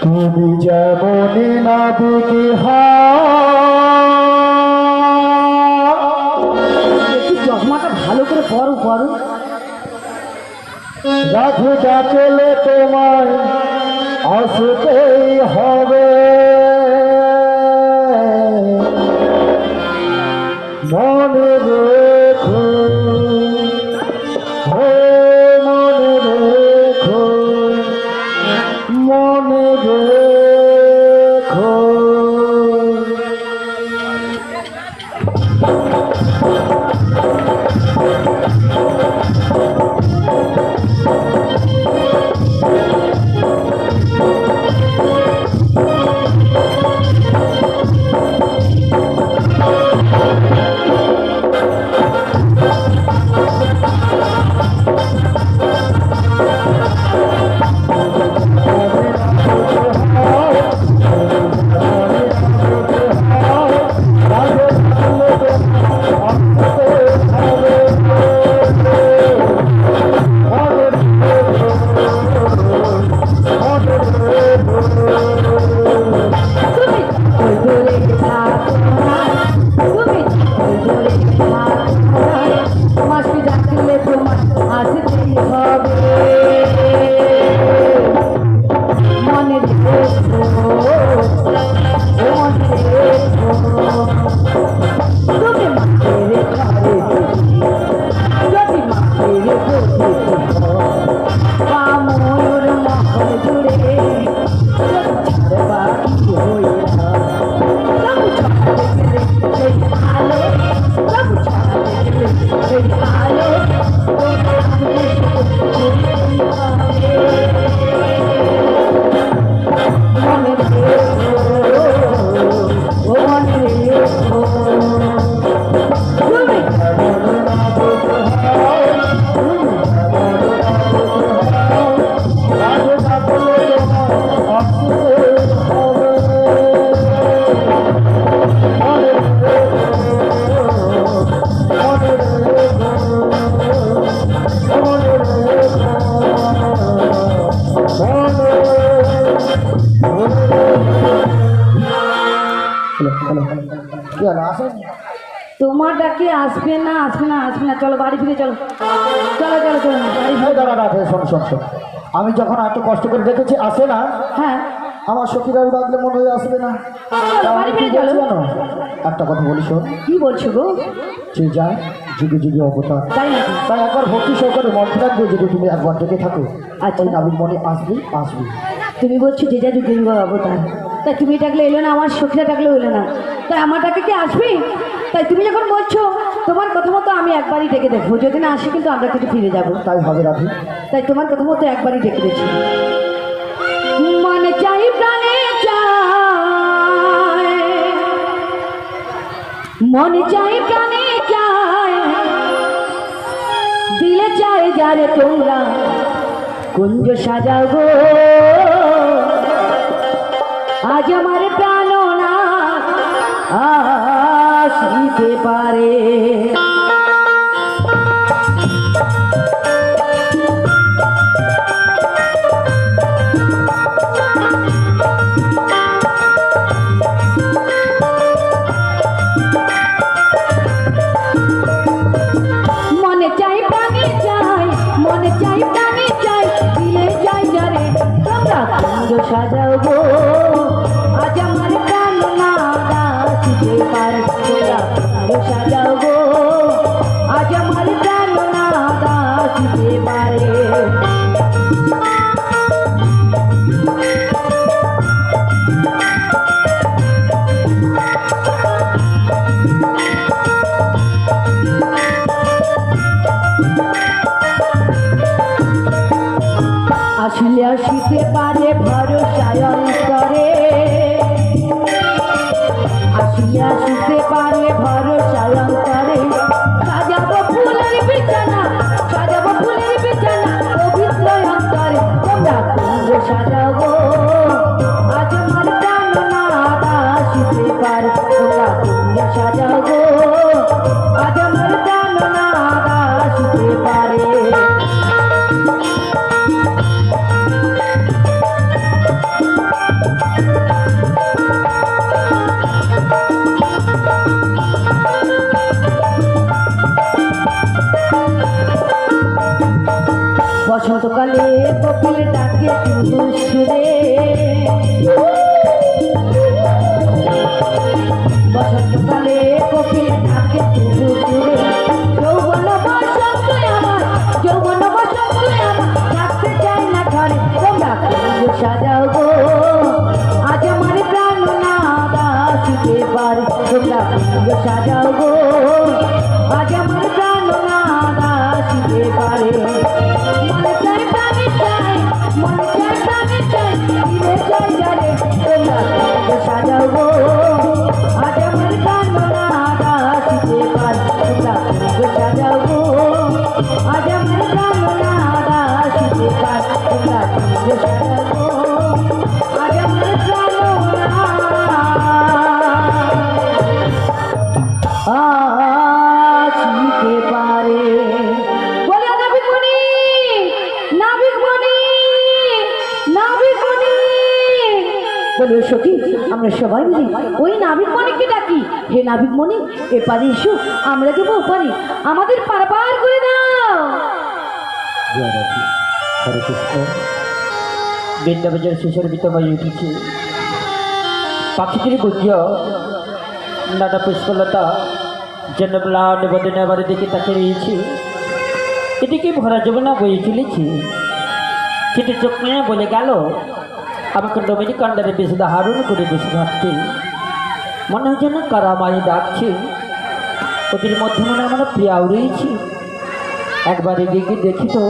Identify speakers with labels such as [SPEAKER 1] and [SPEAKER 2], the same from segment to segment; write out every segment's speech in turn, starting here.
[SPEAKER 1] তুমি যেমন নাবিকি
[SPEAKER 2] একটু চশমাটা ভালো করে পরো পরো
[SPEAKER 1] রাধু
[SPEAKER 2] চলে তোমার আসতেই হবে। ডাকে আসবে না আসবে না আসবে না। চলো বাড়ি ফিরে চলো। চলো চলো চলো বাড়ি ফিরে-
[SPEAKER 1] দাঁড়া রাখে শোন শোন শোন। আমি যখন এত কষ্ট করে দেখেছি আসে না
[SPEAKER 2] হ্যাঁ।
[SPEAKER 1] আমার সখীরাও ডাকলে মনে হয় আসবে না।
[SPEAKER 2] চলো বাড়ি ফিরে চলো।
[SPEAKER 1] জানো? একটা কথা বলি শোন।
[SPEAKER 2] কি বলছো গো?
[SPEAKER 1] যে যায় যুগে যুগে অবতার।
[SPEAKER 2] তাই
[SPEAKER 1] একবার ভক্তি সহকারে মন রাখবে যদি তুমি একবার ডেকে থাকো
[SPEAKER 2] আচ্ছা।
[SPEAKER 1] নাবিক মনে আসবে আসবে।
[SPEAKER 2] তুমি বলছো যে যা যুগে যুগে অবতার। তাই তুমি ডাকলে এলো না আমার সখীরা ডাকলেও এলো না। তাই আমার ডাকে কি আসবে? তাই তুমি যখন বলছো তোমার কথা মতো আমি একবারই ডেকে দেখব। যদি না আসে কিন্তু আমরা কিন্তু ফিরে যাব।
[SPEAKER 1] তাই হবে রাধি।
[SPEAKER 2] তাই তোমার কথা মতো একবারই ডেকে দিচ্ছি মনে চাই প্রাণে চায়। মনে চাই প্রাণে চায়। দিলে চাই যারে তোমরা। কুঞ্জ সাজাও গো। আজ আমার প্রাণ তোমরা কুঞ্জ সাজাও গো। সাজাও গো। আজ আমার প্রাণ না পারে আসলে আসিতে পারে ভরসায় অন্তরে। আসলে আসিতে পারে Thank you. আমরা যাব ওপারে আমাদের পারপার করে দাও।
[SPEAKER 1] বৃন্দাবাজার শেষের হয়ে উঠেছে। পাখিটির গুজ্জ নানা পুষ্পলতা যেন ম্লান বদনে আমার দিকে তাকে রয়েছে। এদিকে ভরা যমুনা বয়ে চলেছে। সেটি চোখ বলে গেল, আমাকে নমিনী কান্ডারে বেশি দাহারণ করে বেশি ভাবছে মনে হয় যেন কারা ডাকছে। পক্ষির মধ্যে মনে আমার প্রিয়া উড়িয়েছি একবার এগিয়ে গিয়ে দেখি তো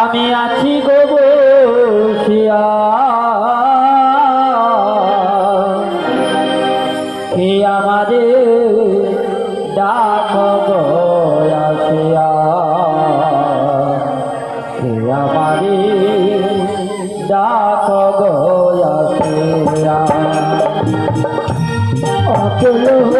[SPEAKER 1] আমি আছি গো হে আমাদের ডাক। চলো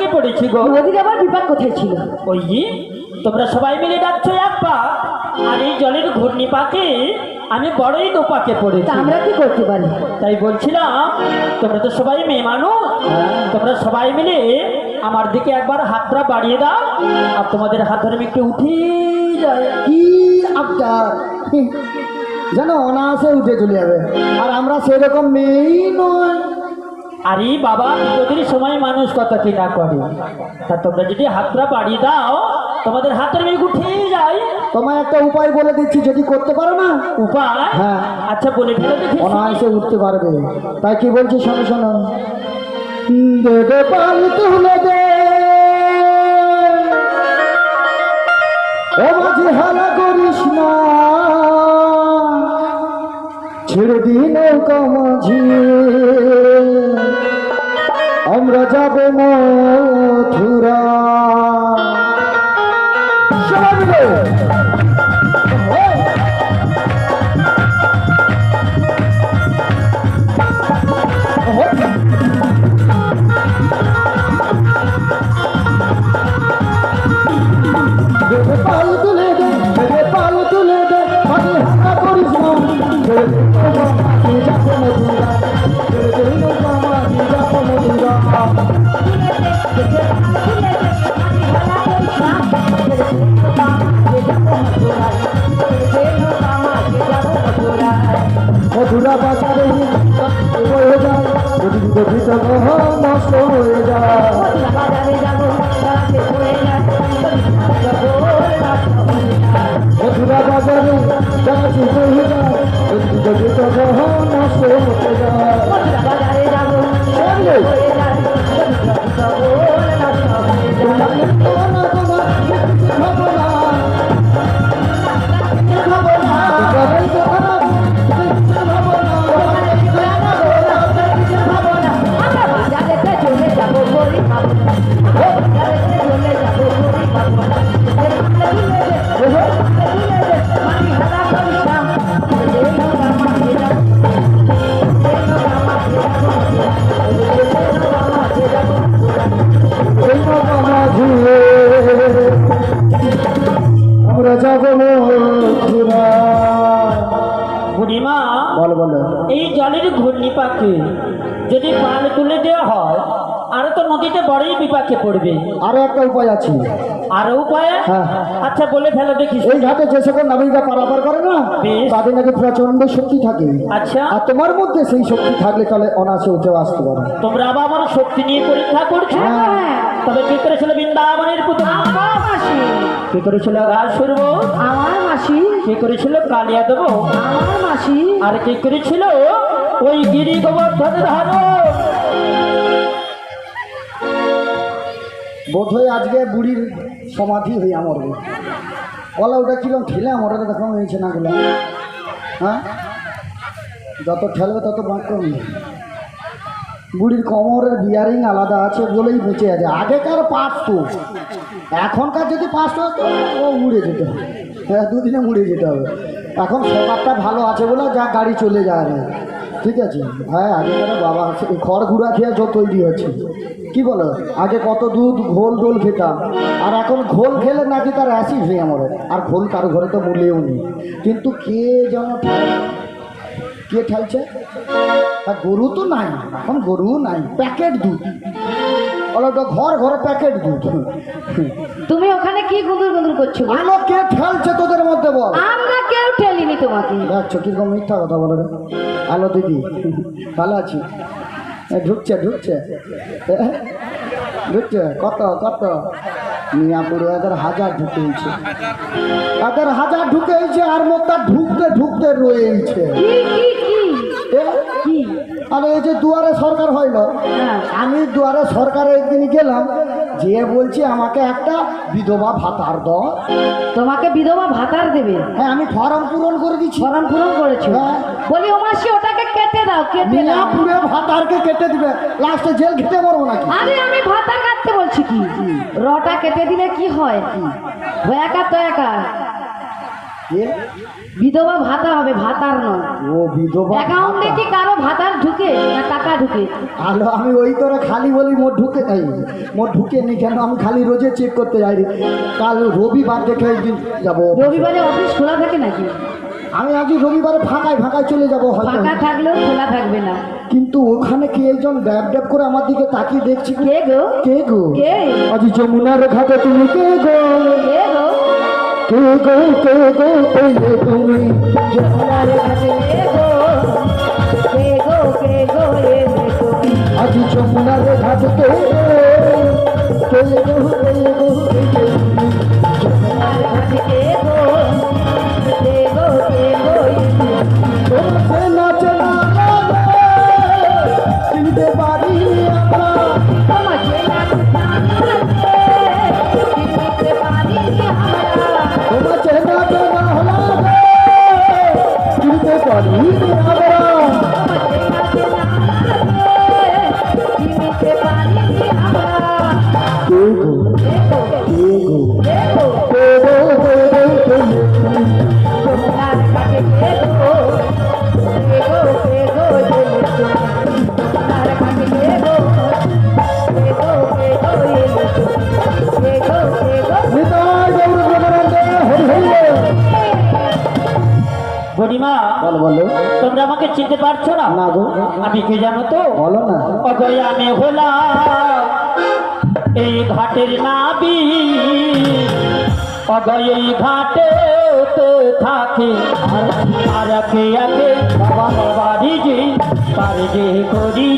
[SPEAKER 1] বিপাকে পড়েছি গো।
[SPEAKER 2] ওদিকে আবার বিপাক কোথায় ছিল?
[SPEAKER 1] ওই তোমরা সবাই মিলে ডাকছো এক পা আর এই জলের ঘূর্ণি পাকে আমি বড়ই দু পাকে পড়েছি
[SPEAKER 2] আমরা কি করতে পারি?
[SPEAKER 1] তাই বলছিলাম তোমরা তো সবাই মেয়ে মানুষ। তোমরা সবাই মিলে আমার দিকে একবার হাতটা বাড়িয়ে দাও। আর তোমাদের হাত ধরে একটু উঠিয়ে যায়
[SPEAKER 3] কি আবদার? জানো অনায়াসে উঠে চলে যাবে। আর আমরা সেরকম মেয়েই নয়।
[SPEAKER 1] আরে বাবা বিপদের সময় মানুষ কত কি না করে? তা তোমরা যদি হাতটা বাড়িয়ে দাও তোমাদের হাতের মেয়ে উঠিয়ে যায়।
[SPEAKER 3] তোমায় একটা উপায় বলে দিচ্ছি যদি করতে পারো না?
[SPEAKER 1] উপায়?
[SPEAKER 3] হ্যাঁ।
[SPEAKER 1] আচ্ছা বলে ফেলো
[SPEAKER 3] অনায়াসে উঠতে পারবে। তাই কি বলছি শোনো শোনো। দে দে পাল তুলে দে। ও মাঝে হালা করিস না। ছেড়ে দিন নৌকা মাঝি। আমরা যাব মথুরা সবাই! নষ্ট হয়ে যায়। মধুরা বাজারে গাছি হয়ে যায় যদি গঠিত নষ্ট হয়ে যায়। আমরা
[SPEAKER 1] বিপাকে পড়বে?
[SPEAKER 3] আরও একটা উপায় আছে।
[SPEAKER 1] আরও উপায়?
[SPEAKER 3] হ্যাঁ।
[SPEAKER 1] আচ্ছা বলে ফেলো দেখি।
[SPEAKER 3] এই ঘাটে যে সকল নাবিকরা পারাপার করে না তাদের নাকি প্রচণ্ড শক্তি থাকে।
[SPEAKER 1] আচ্ছা।
[SPEAKER 3] আর তোমার মধ্যে সেই শক্তি থাকলে তাহলে অনাসে উঠে আসতে পারে।
[SPEAKER 1] তোমরা আবার আমার শক্তি নিয়ে পরীক্ষা করছ?
[SPEAKER 2] হ্যাঁ।
[SPEAKER 1] তবে কি করেছিল বৃন্দাবনের
[SPEAKER 2] মাসি।
[SPEAKER 1] কি করেছিল রাজ সূর্য
[SPEAKER 2] আমার মাসি।
[SPEAKER 1] কি করেছিল? কালিয়া দেব।
[SPEAKER 2] আমার মাসি।
[SPEAKER 1] আর কি করেছিল? ওই গিরি গোবর্ধন ধারণ
[SPEAKER 3] বোধ হয় আজকে বুড়ির সমাধি হই আমার বলা, ওটা কীরকম ঠেলে আমার? দেখা হয়েছে না গুলো? হ্যাঁ? যত ঠেলবে তত বাঁক বুড়ির কোমরের বিয়ারিং আলাদা আছে বলেই বেঁচে আছে। আগেকার পাঁচশো এখনকার যদি পাঁচশো হতো ও উড়ে যেতে। হবে হ্যাঁ দুদিনে উড়ে যেতে। হবে এখন সকারটা ভালো আছে বলে যা গাড়ি চলে যায়। না ঠিক আছে? হ্যাঁ আগেকার বাবা খড় ঘুরা খেয়ে যত তৈরি হচ্ছে। কি বলো? আগে কত দুধ, ঘোল ঘোল খেতাম। আর এখন ঘোল খেলে নাকি তার অ্যাসিড হয়ে আমার আর ঘোল কারও ঘরে তো বলেও নেই। কিন্তু কে যেন কে ঠেলছে? গরু তো নাই। এখন গরু নাই। প্যাকেট দুধ। বলো তো ঘর ঘরে প্যাকেট দুধ
[SPEAKER 2] তুমি। ওখানে কি গুঁদুর গুঁদুর করছ গো?
[SPEAKER 3] আলো কে ঠেলছে তোদের মধ্যে বল?
[SPEAKER 2] আমরা কেউ ঠেলিনি তোমাকে।
[SPEAKER 3] দেখছ কীরকম মিথ্যা কথা বলে রে। দিদি ভালো আছি। ঢুকছে ঢুকছে। ঢুকছে কত কত? মিয়াপুরে এদের হাজার ঢুকেছে এদের হাজার ঢুকেছে আর মোটা ঢুকতে ঢুকতে রয়েছে। আরে এই যে দুয়ারে সরকার হইল
[SPEAKER 2] হ্যাঁ।
[SPEAKER 3] আমি দুয়ারে সরকারে একদিন গেলাম যে বলছে আমাকে একটা বিধবা ভাতার দ
[SPEAKER 2] তোমাকে বিধবা ভাতার দেবে?
[SPEAKER 3] হ্যাঁ আমি ফর্ম পূরণ করে দিচ্ছি।
[SPEAKER 2] ফরম পূরণ করেছ?
[SPEAKER 3] হ্যাঁ।
[SPEAKER 2] বলি ও মাসি ওটাকে কেটে দাও কেটে দাও।
[SPEAKER 3] মিয়াপুরে ভাতারকে কেটে দিবে। লাস্টে জেল খেতে পারব নাকি?
[SPEAKER 2] আরে আমি ভাতা কাটতে বলছি কি? রটা কেটে দিলে কি হয়? ভয়াকার তো একা।
[SPEAKER 3] এ,
[SPEAKER 2] বিধবা ভাতা হবে ভাতার নয়।
[SPEAKER 3] ও বিধবা
[SPEAKER 2] অ্যাকাউন্টে কি কারও ভাতার ঢুকে না টাকা ঢুকে?
[SPEAKER 3] আলো আমি ওই করে খালি বলি মোট ঢুকে যাই মোট ঢুকে নি কেন? আমি খালি রোজে চেক করতে যাই। কাল রবিবার দেখে একদিন যাব
[SPEAKER 2] রবিবারে অফিস খোলা থাকে নাকি?
[SPEAKER 3] আমি আজ রবিবারে ফাঁকায় ফাঁকায় চলে যাব হয়তো।
[SPEAKER 2] ফাঁকা থাকলেও খোলা থাকবে না।
[SPEAKER 3] কিন্তু ওখানে কে একজন ড্যাব ড্যাব করে আমার দিকে তাকিয়ে দেখছি
[SPEAKER 2] কে গো?
[SPEAKER 3] কে গো?
[SPEAKER 2] কে?
[SPEAKER 3] আজ যমুনার ঘাটে তুমি কে গো?
[SPEAKER 2] কে গো?
[SPEAKER 3] কে গো কে গো পেলে তুমি।
[SPEAKER 2] যমুনার ঘাটে গো কে গো কে গো এলে তুমি
[SPEAKER 3] আজ যমুনার ঘাটে কে কে গো কে গো পেলে তুমি
[SPEAKER 2] যমুনার ঘাটে কে গো কে গো কে গো এলে
[SPEAKER 3] তোমাকে
[SPEAKER 1] গরিমা
[SPEAKER 3] বলো বলো।
[SPEAKER 1] তোমরা আমাকে চিনতে পারছ না?
[SPEAKER 3] না গো।
[SPEAKER 1] আমি কে জানো তো?
[SPEAKER 3] বলো না।
[SPEAKER 1] অগয় আমি হলাম এই ঘাটের নাবি। এই ঘাটে থাকে। আর আকে আকে বাবা বাড়ি যে করি করি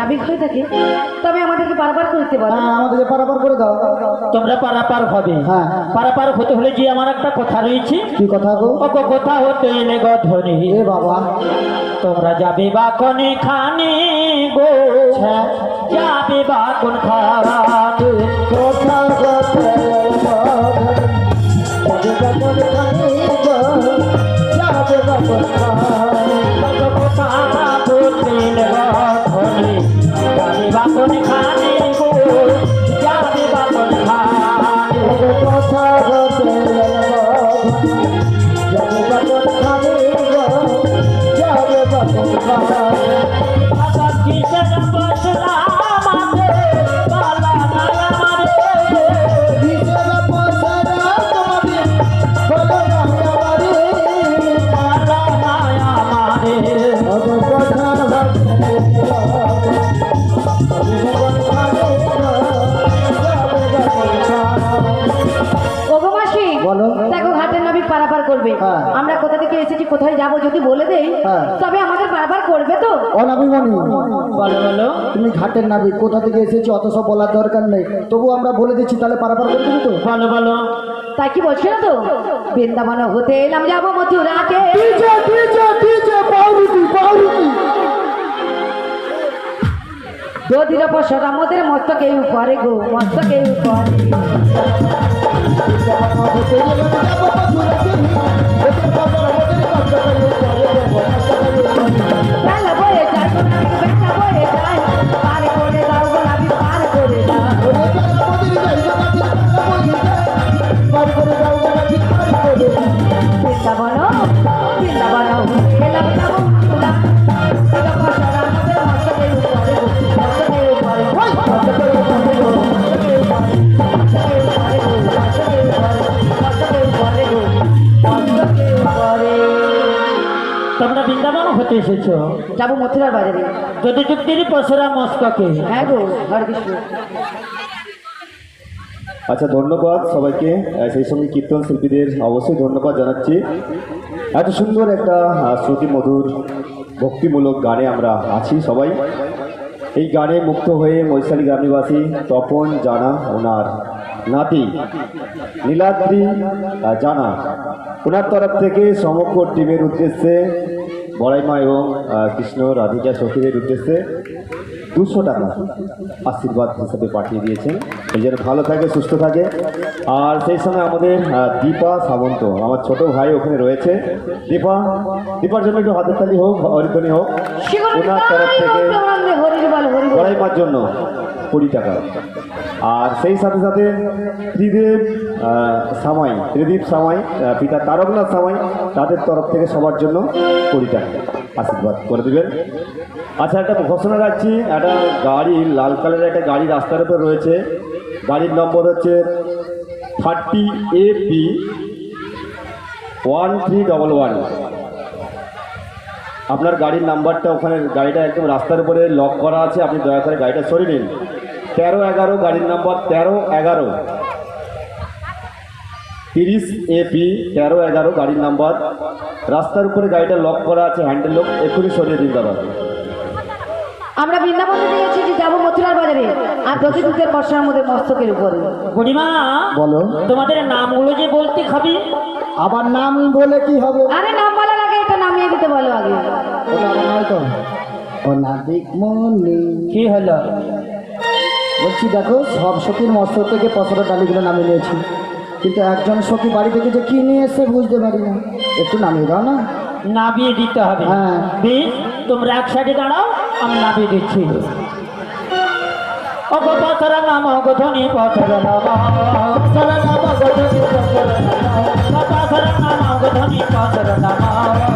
[SPEAKER 2] নাবিক হয়ে থাকে তবে আমাদেরকে পারাপার করতে পারো
[SPEAKER 3] হ্যাঁ আমাদেরকে পারাপার করে দাও।
[SPEAKER 1] তোমরা পারাপার হবে।
[SPEAKER 3] হ্যাঁ, হ্যাঁ।
[SPEAKER 1] পারাপার হতে হলে যে আমার একটা কথা রয়েছে।
[SPEAKER 3] কি কথা গো?
[SPEAKER 1] কথা হতে এলে ধরে
[SPEAKER 3] এ বাবা।
[SPEAKER 1] তোমরা যাবে বা কোনে খানে গো।
[SPEAKER 3] হ্যাঁ।
[SPEAKER 1] যাবে বা কোন খানে
[SPEAKER 3] কথা কথা।
[SPEAKER 2] Bye. কোথায় যাব যদি বলে দেই
[SPEAKER 3] হ্যাঁ।
[SPEAKER 2] তবে আমাদের বারবার করবে তো।
[SPEAKER 1] বলো বলো।
[SPEAKER 3] তুমি ঘাটের নাবি কোথা থেকে এসেছি অত সব বলার দরকার নেই। তবু আমরা বলে দিচ্ছি তাহলে পারাপার করে দিবি তো?
[SPEAKER 1] ভালো ভালো
[SPEAKER 2] তাই কি বলছি না তো? বৃন্দাবন হতে এলাম যাব মথুরাতে
[SPEAKER 3] ডিজে পাউরুটি পাউরুটি।
[SPEAKER 2] দধির পশরা মোদের মস্তকে উপরে গো মস্তকে উপরে। বেলা বয়ে যায় বেলা বয়ে যায়। বৃন্দাবন
[SPEAKER 1] এসেছ?
[SPEAKER 2] যাব মথুরার বাজারে
[SPEAKER 1] যদি যুক্তির পশুরা মস্ককে।
[SPEAKER 2] হ্যাঁ গো হরে কৃষ্ণ
[SPEAKER 4] আচ্ছা ধন্যবাদ সবাইকে। সেই সঙ্গে কীর্তন শিল্পীদের অবশ্যই ধন্যবাদ জানাচ্ছি। এত সুন্দর একটা শ্রুতি মধুর ভক্তিমূলক গানে আমরা আছি সবাই। এই গানে মুক্ত হয়ে মৈশালী গ্রামীবাসী তপন জানা ওনার নাতি নীলাদ্রি জানা। ওনার তরফ থেকে সমগ্র টিমের উদ্দেশ্যে বড়াইমা এবং আহ, কৃষ্ণ রাধিকা সখীদের উদ্দেশ্যে দুশো টাকা আশীর্বাদ হিসেবে পাঠিয়ে দিয়েছেন। এই যেন ভালো থাকে সুস্থ থাকে। আর সেই সময় আমাদের দীপা সামন্ত আমার ছোট ভাই ওখানে রয়েছে। দীপা দীপার জন্য একটু হাতের তালি হোক হরিতনি হোক। ওনার তরফ থেকে গড়াইমার জন্য কুড়ি টাকা। আর সেই সাথে সাথে ত্রিদেব সামাই ত্রিদীপ সামাই পিতা তারকনাথ সামাই তাদের তরফ থেকে সবার জন্য কুড়ি টাকা আশীর্বাদ করে দেবেন। আচ্ছা একটা ঘোষণা রাখছি, একটা গাড়ি, লাল কালারের একটা গাড়ি রাস্তার উপর রয়েছে। গাড়ির নম্বর হচ্ছে thirty A P one three double one. আপনার গাড়ির নাম্বারটা ওখানে, গাড়িটা একদম রাস্তার উপরে লক করা আছে, আপনি দয়া করে গাড়িটা সরিয়ে নিন। তেরো এগারো গাড়ির নাম্বার তেরো এগারো। তিরিশ এপি তেরো এগারো গাড়ির নাম্বার। রাস্তার উপরে গাড়িটা লক করা আছে হ্যান্ডেল লক এক্ষুনি সরিয়ে দিন দাদা।
[SPEAKER 2] আমরা বৃন্দাবন থেকে এসেছি যাব মথুরার বাজারে আর দুধের বর্ষার মধ্যে মস্তকের উপরে।
[SPEAKER 1] বুড়িমা
[SPEAKER 3] বলো।
[SPEAKER 1] তোমাদের নামগুলো যে বলতে খাবি?
[SPEAKER 3] আবার নাম বলে কি হবে?
[SPEAKER 2] আরে নাম বলার আগে এটা নামিয়ে দিতে বলো আগে।
[SPEAKER 3] ওটা নয় তো। অনাদিক মনি।
[SPEAKER 1] কি হলো?
[SPEAKER 3] বলছি দেখো সব সখীর মস্তক থেকে পছন্দের ডালিগুলো নামিয়ে নিয়েছি। কিন্তু একজন সখী বাড়ি থেকে যে কি নিয়ে এসে বুঝতে পারি না। একটু নামিয়ে দাও না।
[SPEAKER 1] নামিয়ে দিতে হবে।
[SPEAKER 3] হ্যাঁ।
[SPEAKER 1] বেশ তোমরা এক সাইডে দাঁড়াও আমি নামিয়ে দিচ্ছি। অগ পথর নাম পথর নাম পথর নাম অগধনি পথর নাম পথর নাম পথর নাম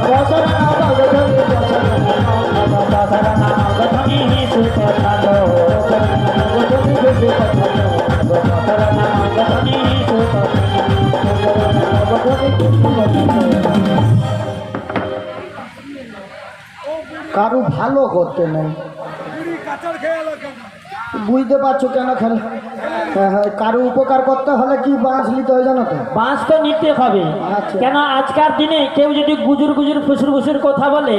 [SPEAKER 1] পথর নাম অগধনি পথর নাম পথর নাম অগধনি সুপথর
[SPEAKER 3] কারু ভালো করতে নেই। বুঝতে পারছ কেন খেলে কারও হ্যাঁ কারু উপকার করতে হলে কি বাঁশ নিতে হয় জানো তো?
[SPEAKER 1] বাঁশ তো নিতে হবে।
[SPEAKER 3] আচ্ছা।
[SPEAKER 1] কেন আজকার দিনে কেউ যদি গুজুর গুজুর ফুসুর ফুসুর কথা বলে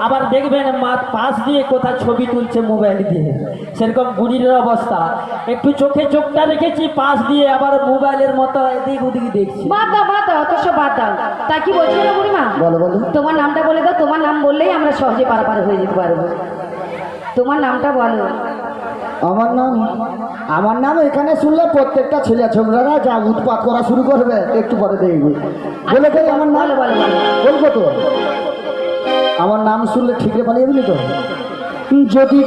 [SPEAKER 1] আবার দেখবেন মা পাশ দিয়ে কোথায় ছবি তুলছে মোবাইল দিয়ে। সেরকম বুড়ির অবস্থা। একটু চোখে চোখটা রেখেছি পাশ দিয়ে আবার মোবাইলের মতো এদিক ওদিক দেখছি।
[SPEAKER 2] বাদ দাও বাদ দাও অত সব বাদ দাও। তা কি বলছি না বুড়িমা?
[SPEAKER 3] বলো বলো।
[SPEAKER 2] তোমার নামটা বলে দাও তোমার নাম বললেই আমরা সহজে পারাপার হয়ে যেতে পারব। তোমার নামটা বলো।
[SPEAKER 3] আমার নাম আমার নাম এখানে শুনলে প্রত্যেকটা ছেলে ছোকরারা যা উৎপাত করা শুরু করবে একটু পরে দেখবি। বলে দেয় আমার নাম
[SPEAKER 2] বলো, বলো, বলো।
[SPEAKER 3] বলব তো? আমার নাম শুনলে ঠিকরে পালিয়ে দিলি তো? যদি